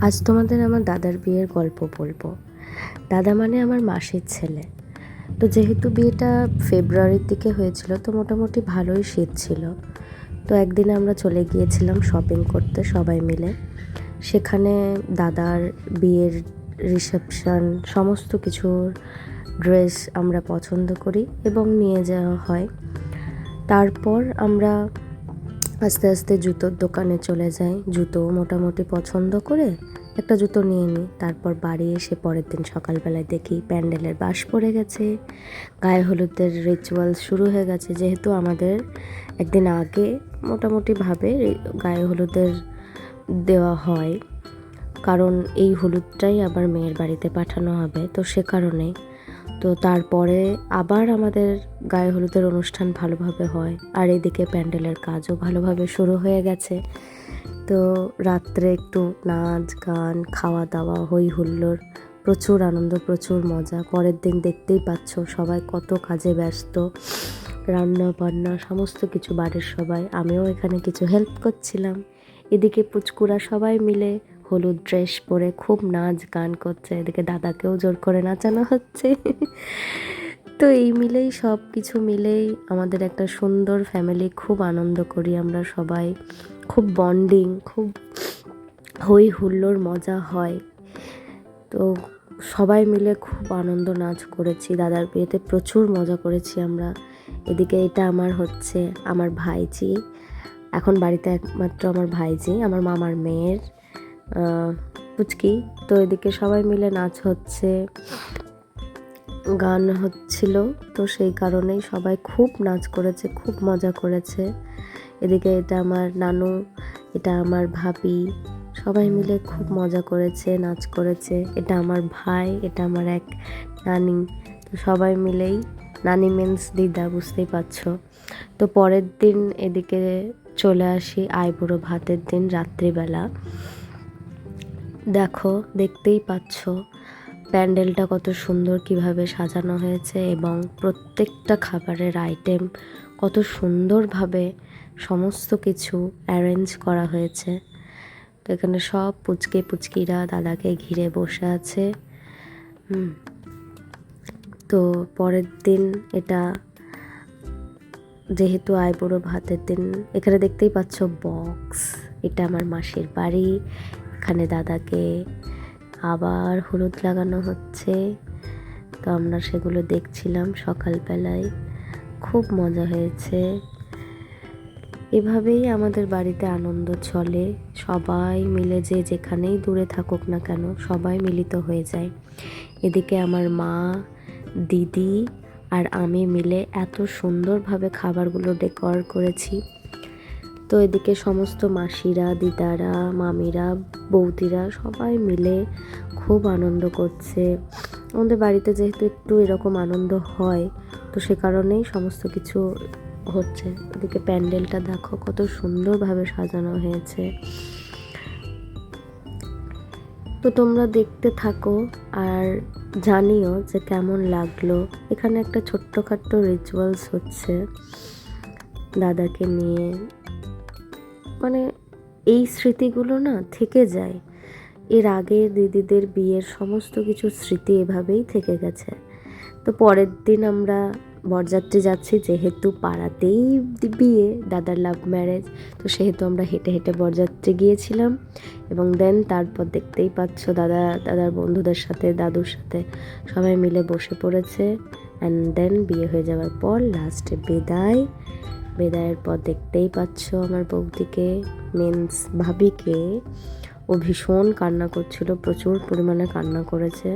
আজ তোমাদের আমার দাদার বিয়ের গল্প বলব। দাদা মানে আমার মাসির ছেলে। তো যেহেতু বিয়েটা ফেব্রুয়ারির দিকে হয়েছিল, তো মোটামুটি ভালোই শীত ছিল। তো একদিন আমরা চলে গিয়েছিলাম শপিং করতে সবাই মিলে। সেখানে দাদার বিয়ের রিসেপশন সমস্ত কিছুর ড্রেস আমরা পছন্দ করি এবং নিয়ে যাওয়া হয়। তারপর আমরা আস্তে আস্তে জুতোর দোকানে চলে যাই জুতো মোটামুটি পছন্দ করে একটা জুতো নিয়ে নিই তারপর বাড়ি এসে পরের দিন সকালবেলায় দেখি প্যান্ডেলের বাস পড়ে গেছে। গায়ে হলুদের রিচুয়াল শুরু হয়ে গেছে। যেহেতু আমাদের একদিন আগে মোটামুটিভাবে গায়ে হলুদের দেওয়া হয়, কারণ এই হলুদটাই আবার মেয়ের বাড়িতে পাঠানো হবে। তো সে কারণে তো তারপরে আবার আমাদের গায়ে হলুদের অনুষ্ঠান ভালোভাবে হয়। আর এদিকে প্যান্ডেলের কাজও ভালোভাবে শুরু হয়ে গেছে। তো রাত্রে একটু নাচ, গান খাওয়া দাওয়া হই হুল্লোড় প্রচুর আনন্দ, প্রচুর মজা। পরের দিন দেখতেই পাচ্ছ সবাই কত কাজে ব্যস্ত। রান্না বান্না সমস্ত কিছু বাড়ির সবাই। আমিও এখানে কিছু হেল্প করছিলাম। এদিকে পুচকুরা সবাই মিলে হলুদ ড্রেস পরে খুব নাচ গান করছে। এদিকে দাদাকেও জোর করে নাচানো হচ্ছে। তো এই মিলেই সব কিছু মিলেই আমাদের একটা সুন্দর ফ্যামিলি খুব আনন্দ করি আমরা সবাই। খুব বন্ডিং খুব হই হুল্লোড় মজা হয়। তো সবাই মিলে খুব আনন্দ নাচ করেছি। দাদার বিয়েতে প্রচুর মজা করেছি আমরা। এদিকে এটা আমার হচ্ছে আমার ভাইজি। এখন বাড়িতে একমাত্র আমার ভাইজি, আমার মামার মেয়ের। পুচকি। তো এদিকে সবাই মিলে নাচ হচ্ছে, গান হচ্ছিল। তো সেই কারণেই সবাই খুব নাচ করেছে, খুব মজা করেছে। এদিকে এটা আমার নানু, এটা আমার ভাবি, সবাই মিলে খুব মজা করেছে, নাচ করেছে। এটা আমার ভাই, এটা আমার এক নানি। তো সবাই মিলেই নানি মিন্স দিদা, বুঝতেই পারছ। তো পরের দিন এদিকে চলে আসি আইবুড়ো ভাতের দিন রাত্রিবেলা। দেখো, দেখতেই পাচ্ছ। প্যান্ডেলটা কত সুন্দর কীভাবে সাজানো হয়েছে এবং প্রত্যেকটা খাবারের আইটেম কত সুন্দরভাবে সমস্ত কিছু অ্যারেঞ্জ করা হয়েছে। তো এখানে সব পুচকে পুচকিরা দাদাকে ঘিরে বসে আছে। তো পরের দিন এটা যেহেতু আইবুড়ো ভাতের দিন, এখানে দেখতেই পাচ্ছ বক্স এটা আমার মাসির বাড়ি এখানে দাদাকে আবার হলুদ লাগানো হচ্ছে। তো আমরা সেগুলো দেখছিলাম সকালবেলায়। খুব মজা হয়েছে। এভাবেই আমাদের বাড়িতে আনন্দ চলে। সবাই মিলে যে যেখানেই দূরে থাকুক না কেন, সবাই মিলিত হয়ে যায়। এদিকে আমার মা, দিদি আর আমি মিলে এত সুন্দরভাবে খাবারগুলো ডেকর করেছি। তো এদিকে সমস্ত মাসিরা, দিদারা, মামিরা, বৌদিরা সবাই মিলে খুব আনন্দ করছে। আমাদের বাড়িতে যেহেতু একটু এরকম আনন্দ হয়, তো সে কারণেই সমস্ত কিছু হচ্ছে। এদিকে প্যান্ডেলটা দেখো, কত সুন্দরভাবে সাজানো হয়েছে। তো তোমরা দেখতে থাকো আর জানিও যে কেমন লাগল। এখানে একটা ছোট্টখাট্ট রিচুয়ালস হচ্ছে দাদাকে নিয়ে। মানে এই স্মৃতিগুলো না থেকে যায়। এর আগে দিদিদের বিয়ের সমস্ত কিছু স্মৃতি এভাবেই থেকে গেছে। তো পরের দিন আমরা বরযাত্রী যাচ্ছি যেহেতু পাড়াতেই বিয়ে, দাদার লাভ ম্যারেজ তো সেহেতু আমরা হেঁটে হেঁটে বরযাত্রী গিয়েছিলাম। এবং দেন তারপর দেখতেই পাচ্ছ দাদা, দাদার বন্ধুদের সাথে, দাদুর সাথে সবাই মিলে বসে পড়েছে। অ্যান্ড দেন বিয়ে হয়ে যাওয়ার পর লাস্টে বিদায়। বিদায়ের পর দেখতেই পাচ্ছ আমার বৌদিকে মিন্স ভাবিকে। ও ভীষণ কান্না করছিল, প্রচুর পরিমাণে কান্না করেছে।